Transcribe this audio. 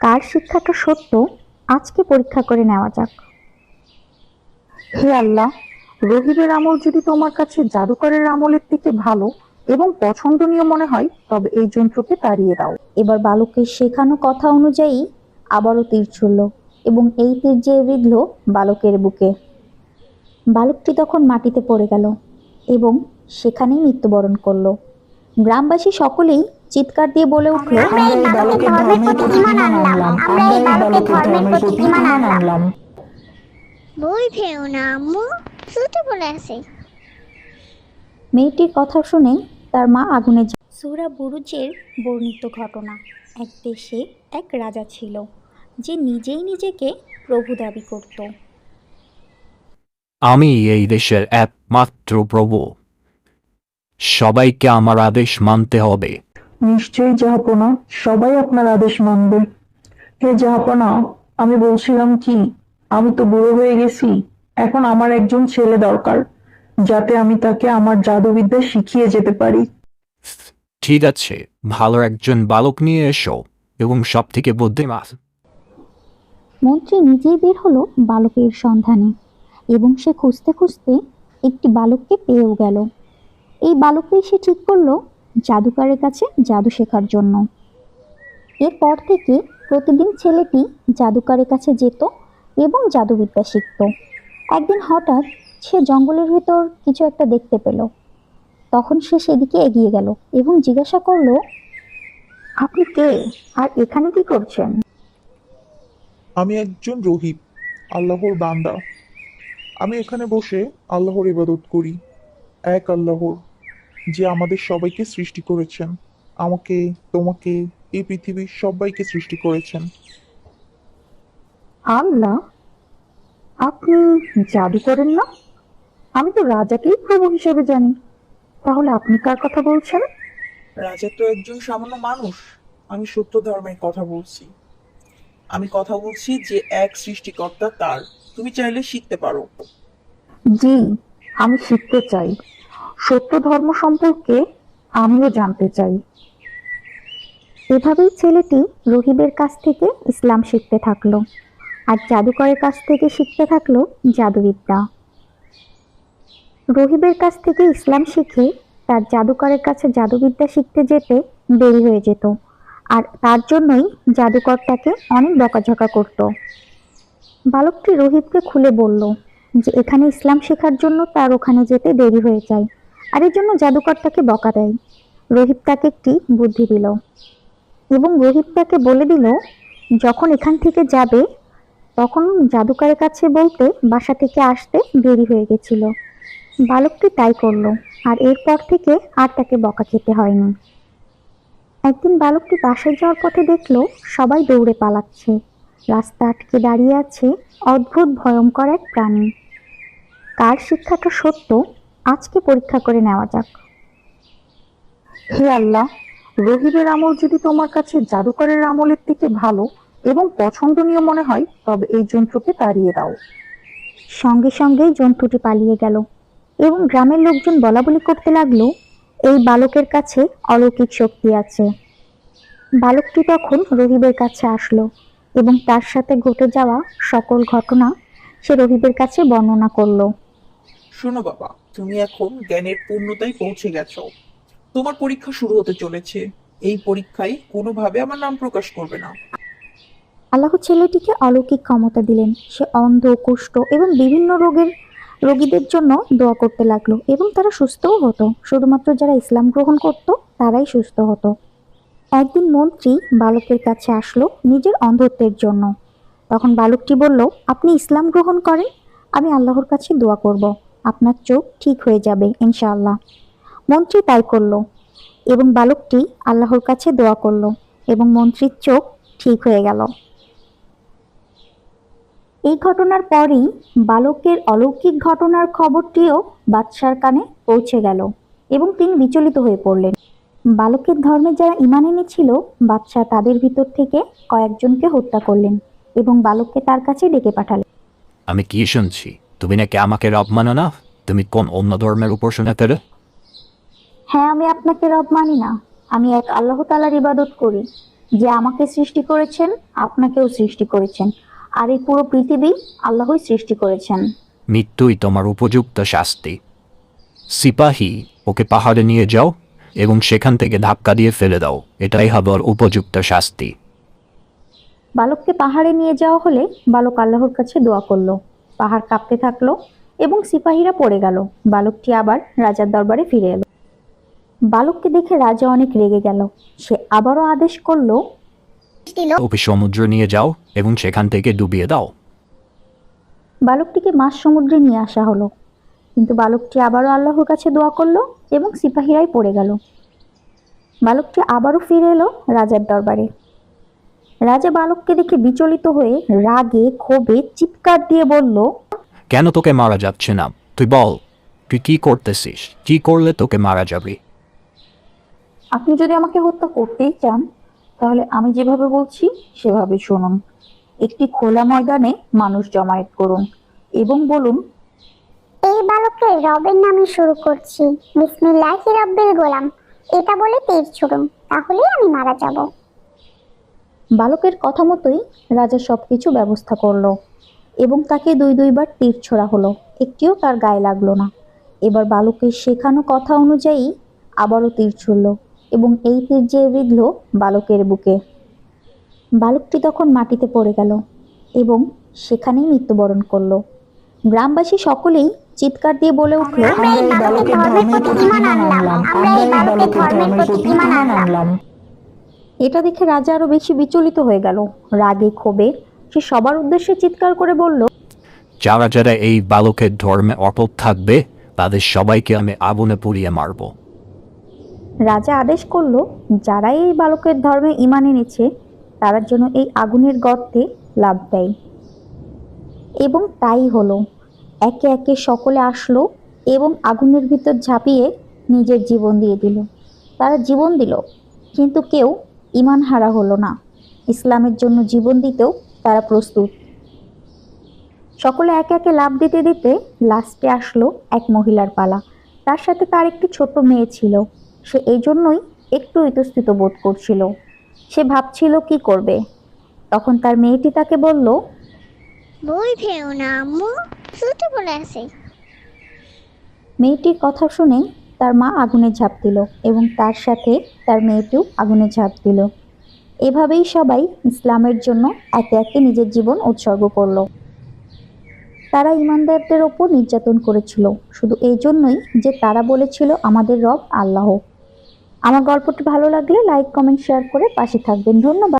কার শিক্ষাটা সত্য, আজকে পরীক্ষা করে নেওয়া যাক। হে আল্লাহ, রহিবের আমল যদি তোমার কাছে জাদুকরের আমলের থেকে ভালো এবং পছন্দনীয় মনে হয়, তবে এই যন্ত্রকে তাড়িয়ে দাও। এবার বালকের শেখানো কথা অনুযায়ী আবারও তীর ছুড়ল এবং এই তীর যেয়ে বিঁধল বালকের বুকে। বালকটি তখন মাটিতে পড়ে গেল এবং সেখানেই মৃত্যুবরণ করল। গ্রামবাসী সকলেই চিৎকার দিয়ে বলে উঠল বই ভেও না আম্মু। আছে মেয়েটির কথা শুনে তার মা আগুনে সুরা বুরুজের বর্ণিত ঘটনা। এক দেশে এক রাজা ছিল যে নিজেই নিজেকে প্রভু দাবি করত। আমি এই দেশের একমাত্র প্রভু। সবাইকে আমার আদেশ মানতে হবে। নিশ্চয়ই জাহাপনা সবাই আপনার আদেশ মানবে। হে জাহাপনা আমি বলছিলাম কি আমি তো বুড়ো হয়ে গেছি এখন আমার একজন ছেলে দরকার যাতে আমি তাকে আমার জাদুবিদ্যা শিখিয়ে যেতে পারি। ঠিক আছে ভালো একজন বালক নিয়ে এসো এবং সব থেকে বুদ্ধিমান। মন্ত্রী নিজেই বের হলো বালকের সন্ধানে এবং সে খুঁজতে খুঁজতে একটি বালককে পেয়েও গেল। এই বালককেই সে ঠিক করল জাদুকারের কাছে জাদু শেখার জন্য। এরপর থেকে প্রতিদিন ছেলেটি জাদুকারের কাছে যেত এবং জাদুবিদ্যা শিখত। একদিন হঠাৎ সে জঙ্গলের ভেতর কিছু একটা দেখতে পেল। তখন সে সেদিকে এগিয়ে গেল এবং জিজ্ঞাসা করল, আপনি কে? আর এখানে কি করছেন? আমি একজন রহিব আল্লাহর বান্দা। আমি এখানে বসে আল্লাহর ইবাদত করি, এক আল্লাহর যে আমাদের সবাইকে সৃষ্টি করেছেন। আমাকে তোমাকে এই পৃথিবীর সবাইকে সৃষ্টি করেছেন। আল্লাহ আপনি জাদু করেন না? আমি তো রাজাকেই প্রভু হিসেবে জানি। তাহলে আপনি কার কথা বলছেন? রাজা তো একজন সামান্য মানুষ। আমি সত্য ধর্মের কথা বলছি। আমি কথা বলছি যে এক সৃষ্টিকর্তা তার। তুমি চাইলে শিখতে পারো। জি আমি শিখতে চাই। সত্য ধর্ম সম্পর্কে আমিও জানতে চাই। এভাবেই ছেলেটি রহিবের কাছ থেকে ইসলাম শিখতে থাকল আর জাদুকরের কাছ থেকে শিখতে থাকল জাদুবিদ্যা। রহিবের কাছ থেকে ইসলাম শিখে তার জাদুকরের কাছে জাদুবিদ্যা শিখতে যেতে দেরি হয়ে যেত আর তার জন্যই জাদুকর তাকে অনেক বকাঝকা করত। বালকটি রহিবকে খুলে বলল যে এখানে ইসলাম শেখার জন্য তার ওখানে যেতে দেরি হয়ে যায়। আর এর জন্য জাদুকর তাকে বকা দেয়। রহিব তাকে একটি বুদ্ধি দিল। এবং রোহিত তাকে বলে দিল, যখন এখান থেকে যাবে, তখন জাদুকারের কাছে বলতে বাসা থেকে আসতে দেরি হয়ে গেছিল। বালকটি তাই করল, আর এরপর থেকে আর তাকে বকা খেতে হয়নি। একদিন বালকটি বাসায় যাওয়ার পথে দেখল, সবাই দৌড়ে পালাচ্ছে। রাস্তা আটকে দাঁড়িয়ে আছে অদ্ভুত ভয়ঙ্কর এক প্রাণী। কার শিক্ষাটা সত্য, আজকে পরীক্ষা করে নেওয়া যাক। হে আল্লাহ রহিবের আমল যদি তোমার কাছে জাদুকরের আমলের থেকে ভালো এবং পছন্দনীয় মনে হয়, তবে এই যন্ত্রকে তাড়িয়ে দাও। সঙ্গে সঙ্গেই জন্তুটি পালিয়ে গেল এবং গ্রামের লোকজন বলা বলি করতে লাগল, এই বালকের কাছে অলৌকিক শক্তি আছে। বালকটি তখন রহিবের কাছে আসলো এবং তার সাথে ঘটে যাওয়া সকল ঘটনা সে রহিবের কাছে বর্ণনা করল। শোনো বাবা তুমি এখন জ্ঞানের পূর্ণতায় পৌঁছে গেছো। তোমার পরীক্ষা শুরু হতে চলেছে। এই পরীক্ষায় কোনোভাবে আমার নাম প্রকাশ করবে না। আল্লাহ ছেলেটিকে অলৌকিক ক্ষমতা দিলেন। সে অন্ধ কুষ্ঠ এবং বিভিন্ন রোগের রোগীদের জন্য দোয়া করতে লাগল এবং তারা সুস্থও হতো। শুধুমাত্র যারা ইসলাম গ্রহণ করত তারাই সুস্থ হতো। একদিন মন্ত্রী বালকের কাছে আসলো নিজের অন্ধত্বের জন্য। তখন বালকটি বলল, আপনি ইসলাম গ্রহণ করেন? আমি আল্লাহর কাছে দোয়া করব। আপনার চোখ ঠিক হয়ে যাবে, ইনশাআল্লাহ। মন্ত্রী তাই করল এবং বালকটি আল্লাহর কাছে দোয়া করল এবং মন্ত্রীর চোখ ঠিক হয়ে গেল। এই ঘটনার পরেই বালকের অলৌকিক ঘটনার খবরটিও বাদশার কানে পৌঁছে গেল এবং তিনি বিচলিত হয়ে পড়লেন। বালকের ধর্মে যারা ইমান এনেছিল, বাদশাহ তাদের ভিতর থেকে কয়েকজনকে হত্যা করলেন। এবং বালককে তার কাছে ডেকে পাঠালেন আমি কি শুনছি? তুমি নাকি আমাকে রব মানো না? তুমি কোন অন্য ধর্মের উপর শোনাতে রে? হ্যাঁ আমি আপনাকে রব মানি না। আমি এক আল্লাহ তালার ইবাদত করি। যে আমাকে সৃষ্টি করেছেন আপনাকেও সৃষ্টি করেছেন। আর এই পুরো পৃথিবী আল্লাহই সৃষ্টি করেছেন। মৃত্যুই তোমার উপযুক্ত শাস্তি। সিপাহী ওকে পাহাড়ে নিয়ে যাও এবং সেখান থেকে ধাক্কা দিয়ে ফেলে দাও। এটাই হবে ওর উপযুক্ত শাস্তি। বালককে পাহাড়ে নিয়ে যাওয়া হলে বালক আল্লাহর কাছে দোয়া করল। পাহাড় কাঁপতে থাকল এবং সিপাহীরা পড়ে গেল। বালকটি আবার রাজার দরবারে ফিরে এলো। বালককে দেখে রাজা অনেক রেগে গেল। সে আবারও আদেশ করল ওকে সমুদ্র নিয়ে যাও এবং সেখান থেকে ডুবিয়ে দাও। বালকটিকে মাছ সমুদ্রে নিয়ে আসা হলো। কিন্তু বালকটি আবারও আল্লাহর কাছে দোয়া করল এবং সিপাহীরাই পড়ে গেল। বালকটি আবারও ফিরে এলো রাজার দরবারে। রাজা বালককে দেখে বিচলিত হয়ে রাগে ক্ষোভে চিৎকার দিয়ে বলল কেন তোকে মারা যাচ্ছে না? তুই বল তুই কি করতেছিস? কি করলে তোকে মারা যাবে? আপনি যদি আমাকে হত্যা করতেই চান তাহলে আমি যেভাবে বলছি সেভাবে শুনুন। একটি খোলা ময়দানে মানুষ জমায়েত করুন এবং বলুন এই বালককে রবের নামে শুরু করছি। বিসমিল্লাহি রব্বিল গোলাম। এটা বলে তীর ছুড়ুন তাহলেই আমি মারা যাব। বালকের কথা মতোই রাজা সবকিছু ব্যবস্থা করল এবং তাকে দুই দুইবার তীর ছোড়া হলো। একটিও তার গায়ে লাগল না। এবার বালকের শেখানো কথা অনুযায়ী আবারও তীর ছুড়ল এবং এই তীর যেয়ে বিঁধল বালকের বুকে। বালকটি তখন মাটিতে পড়ে গেল এবং সেখানেই মৃত্যুবরণ করল। গ্রামবাসী সকলেই চিৎকার দিয়ে বলে উঠল আমরা এই বালকের ধর্মের প্রতি ঈমান আনলাম। আমরা এই বালকের ধর্মের প্রতি ঈমান আনলাম। এটা দেখে রাজা আরও বেশি বিচলিত হয়ে গেল। রাগে ক্ষোভে সে সবার উদ্দেশ্যে চিৎকার করে বলল যারা যারা এই বালকের ধর্মে অটল থাকবে। তাদের সবাইকে আমি আগুনে পুড়িয়ে মারব। রাজা আদেশ করল যারা এই বালকের ধর্মে ইমান এনেছে তারা যেন এই আগুনের গর্তে লাভ দেয়। এবং তাই হলো। একে একে সকলে আসলো এবং আগুনের ভিতর ঝাঁপিয়ে নিজের জীবন দিয়ে দিল। তারা জীবন দিল কিন্তু কেউ ইমান হারা হলো না। ইসলামের জন্য জীবন দিতেও তারা প্রস্তুত। সকলে একে একে লাভ দিতে দিতে লাস্টে আসলো এক মহিলার পালা। তার সাথে তার একটি ছোট মেয়ে ছিল। সে এই জন্যই একটু ইতস্তত বোধ করছিল। সে ভাবছিল কি করবে? তখন তার মেয়েটি তাকে বলল বই ভেও না আম্মু ছুটে বলে আছে। মেয়েটির কথা শুনে তার মা আগুনে ঝাঁপ দিল এবং তার সাথে তার মেয়েটিও আগুনে ঝাঁপ দিল। এভাবেই সবাই ইসলামের জন্য একে একে নিজের জীবন উৎসর্গ করল। তারা ইমানদারদের ওপর নির্যাতন করেছিল। শুধু এই জন্যই যে তারা বলেছিল, আমাদের রব আল্লাহ। আমার গল্পটি ভালো লাগলে লাইক, কমেন্ট, শেয়ার করে পাশে থাকবেন। ধন্যবাদ।